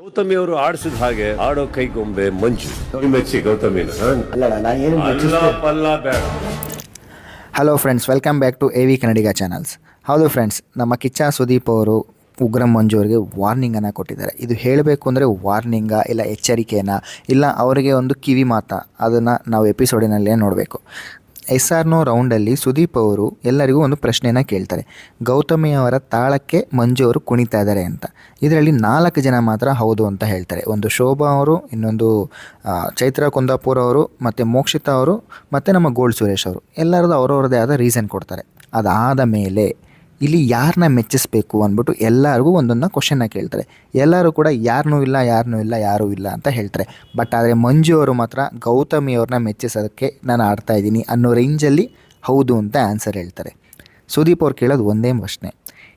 ಗೌತಮಿ ಅವರು ಆಡಿಸಿದ ಹಾಗೆ ಆಡೋ ಕೈಗೊಂಬೆ ಮಂಜು. ಮೆಚ್ಚಿ ಗೌತಮಿನ ಅಲ್ಲ. ನಾ ಏನು ಅಲ್ಲ ಪಲ್ಲ ಬೇಡ. Hello friends welcome back to A V Kannadiga channels ಹೌದು ಫ್ರೆಂಡ್ಸ್ ನಮ್ಮ ಕಿಚ್ಚ ಸುದೀಪ್ ಅವರು ಉಗ್ರಂ ಮಂಜು ಅವರಿಗೆ ವಾರ್ನಿಂಗನ್ನು ಕೊಟ್ಟಿದ್ದಾರೆ. ಇದು ಹೇಳಬೇಕು ಅಂದರೆ ವಾರ್ನಿಂಗ ಇಲ್ಲ ಎಚ್ಚರಿಕೆನ? ಇಲ್ಲ ಅವರಿಗೆ ಒಂದು ಕಿವಿ ಮಾತಾ? ಅದನ್ನು ನಾವು ಎಪಿಸೋಡಿನಲ್ಲೇ ನೋಡಬೇಕು. ಎಸ್ ಆರ್ ನೋ ರೌಂಡಲ್ಲಿ ಸುದೀಪ್ ಅವರು ಎಲ್ಲರಿಗೂ ಒಂದು ಪ್ರಶ್ನೆನ ಕೇಳ್ತಾರೆ. ಗೌತಮಿ ಅವರ ತಾಳಕ್ಕೆ ಮಂಜು ಅವರು ಕುಣಿತಾ ಇದ್ದಾರೆ ಅಂತ. ಇದರಲ್ಲಿ ನಾಲ್ಕು ಜನ ಮಾತ್ರ ಹೌದು ಅಂತ ಹೇಳ್ತಾರೆ. ಒಂದು ಶೋಭಾ ಅವರು, ಇನ್ನೊಂದು ಚೈತ್ರ ಕುಂದಾಪುರ್ ಅವರು, ಮತ್ತು ಮೋಕ್ಷಿತಾ ಅವರು, ಮತ್ತು ನಮ್ಮ ಗೋಲ್ಡ್ ಸುರೇಶ್ ಅವರು. ಎಲ್ಲರದ್ದು ಅವರವ್ರದ್ದೇ ಆದ ರೀಸನ್ ಕೊಡ್ತಾರೆ. ಅದಾದ ಮೇಲೆ ಇಲ್ಲಿ ಯಾರನ್ನ ಮೆಚ್ಚಿಸ್ಬೇಕು ಅಂದ್ಬಿಟ್ಟು ಎಲ್ಲರಿಗೂ ಒಂದೊಂದು ಕ್ವಶನ್ನ ಕೇಳ್ತಾರೆ. ಎಲ್ಲರೂ ಕೂಡ ಯಾರನ್ನೂ ಇಲ್ಲ ಯಾರನ್ನೂ ಇಲ್ಲ, ಯಾರೂ ಇಲ್ಲ ಅಂತ ಹೇಳ್ತಾರೆ. ಬಟ್ ಆದರೆ ಮಂಜು ಅವರು ಮಾತ್ರ ಗೌತಮಿ ಅವ್ರನ್ನ ಮೆಚ್ಚಿಸೋದಕ್ಕೆ ನಾನು ಆಡ್ತಾ ಇದ್ದೀನಿ ಅನ್ನೋ ರೇಂಜಲ್ಲಿ ಹೌದು ಅಂತ ಆನ್ಸರ್ ಹೇಳ್ತಾರೆ. ಸುದೀಪ್ ಅವ್ರು ಕೇಳೋದು ಒಂದೇ ಪ್ರಶ್ನೆ.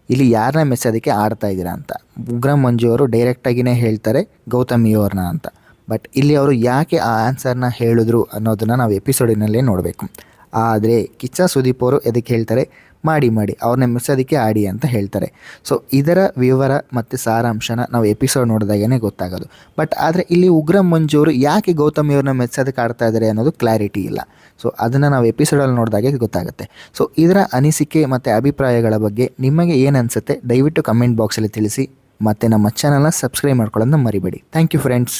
ಇಲ್ಲಿ ಯಾರನ್ನ ಮೆಚ್ಚೋದಕ್ಕೆ ಆಡ್ತಾ ಇದ್ದೀರಾ ಅಂತ. ಉಗ್ರಂ ಮಂಜು ಅವರು ಡೈರೆಕ್ಟಾಗಿಯೇ ಹೇಳ್ತಾರೆ ಗೌತಮಿಯವ್ರನ್ನ ಅಂತ. ಬಟ್ ಇಲ್ಲಿ ಅವರು ಯಾಕೆ ಆ ಆನ್ಸರ್ನ ಹೇಳಿದ್ರು ಅನ್ನೋದನ್ನು ನಾವು ಎಪಿಸೋಡಿನಲ್ಲೇ ನೋಡಬೇಕು. ಆದರೆ ಕಿಚ್ಚ ಸುದೀಪ್ ಅವರು ಎದಕ್ಕೆ ಹೇಳ್ತಾರೆ? ಮಾಡಿ ಮಾಡಿ, ಅವ್ರನ್ನ ಮೆಚ್ಚೋದಕ್ಕೆ ಆಡಿ ಅಂತ ಹೇಳ್ತಾರೆ. ಸೊ ಇದರ ವಿವರ ಮತ್ತು ಸಾರಾಂಶನ ನಾವು ಎಪಿಸೋಡ್ ನೋಡಿದಾಗೇ ಗೊತ್ತಾಗೋದು. ಬಟ್ ಆದರೆ ಇಲ್ಲಿ ಉಗ್ರ ಮಂಜೂರು ಯಾಕೆ ಗೌತಮಿ ಅವ್ರನ್ನ ಮೆಚ್ಚೋದಕ್ಕೆ ಆಡ್ತಾ ಇದ್ದಾರೆ ಅನ್ನೋದು ಕ್ಲಾರಿಟಿ ಇಲ್ಲ. ಸೊ ಅದನ್ನು ನಾವು ಎಪಿಸೋಡಲ್ಲಿ ನೋಡಿದಾಗೆ ಗೊತ್ತಾಗುತ್ತೆ. ಸೊ ಇದರ ಅನಿಸಿಕೆ ಮತ್ತು ಅಭಿಪ್ರಾಯಗಳ ಬಗ್ಗೆ ನಿಮಗೆ ಏನು ಅನಿಸುತ್ತೆ ದಯವಿಟ್ಟು ಕಮೆಂಟ್ ಬಾಕ್ಸಲ್ಲಿ ತಿಳಿಸಿ. ಮತ್ತು ನಮ್ಮ ಚಾನಲ್ನ ಸಬ್ಸ್ಕ್ರೈಬ್ ಮಾಡ್ಕೊಳ್ಳೋದನ್ನ ಮರಿಬೇಡಿ. Thank you friends